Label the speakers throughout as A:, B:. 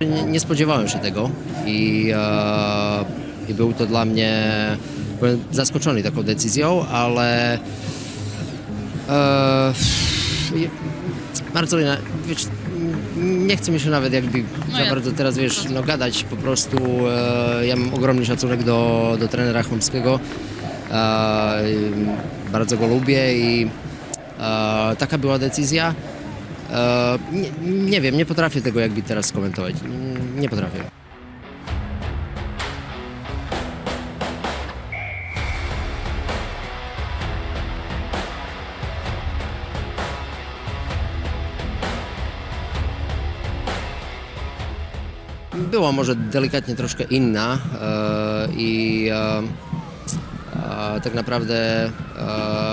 A: Nie, nie spodziewałem się tego i, e, i był to dla mnie byłem zaskoczony taką decyzją, ale e, wiesz, nie chce mi się nawet jakby za
B: ja-
A: bardzo teraz, wiesz, no gadać po prostu, e, ja mam ogromny szacunek do, do trenera Chomskiego, e, bardzo go lubię i e, taka była decyzja. E, nie, nie wiem, nie potrafię tego jakby teraz skomentować. Nie potrafię. Była może delikatnie troszkę inna e, i e, tak naprawdę e,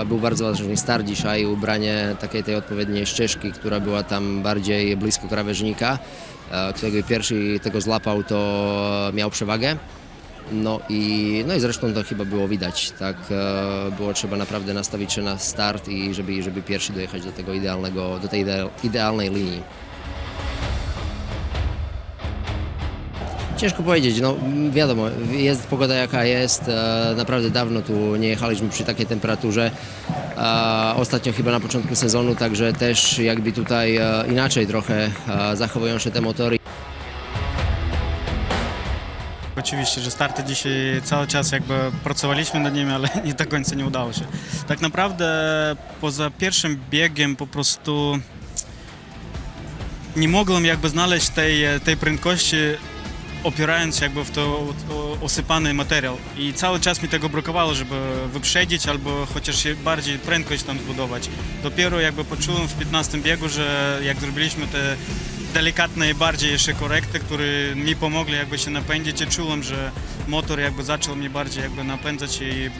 A: był bardzo ważny start dzisiaj, ubranie takiej tej odpowiedniej ścieżki, która była tam bardziej blisko krawężnika. E, jakby pierwszy tego złapał, to miał przewagę. No i, no i zresztą to chyba było widać, tak e, było trzeba naprawdę nastawić się na start i żeby, żeby pierwszy dojechać do tego idealnego, do tej ide- idealnej linii. Ciężko powiedzieć, no wiadomo, jest pogoda jaka jest, e, naprawdę dawno tu nie jechaliśmy przy takiej temperaturze, e, ostatnio chyba na początku sezonu, także też jakby tutaj e, inaczej trochę zachowują się te motory.
C: Oczywiście, że starty dzisiaj cały czas jakby pracowaliśmy nad nimi, ale nie do końca nie udało się. Tak naprawdę poza pierwszym biegiem po prostu nie mogłem jakby znaleźć tej, tej prędkości opierając jakby w to osypany materiał i cały czas mi tego brakowało, żeby wyprzedzić albo chociaż się bardziej prędkość tam zbudować. Dopiero jakby poczułem w 15 biegu, że jak zrobiliśmy te delikatne i bardziej jeszcze korekty, które mi pomogli jakby się napędzić i czułem, że motor jakby zaczął mnie bardziej jakby napędzać i e,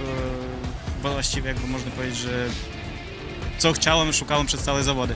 C: właściwie jakby można powiedzieć, że co chciałem, szukałem przez całe zawody.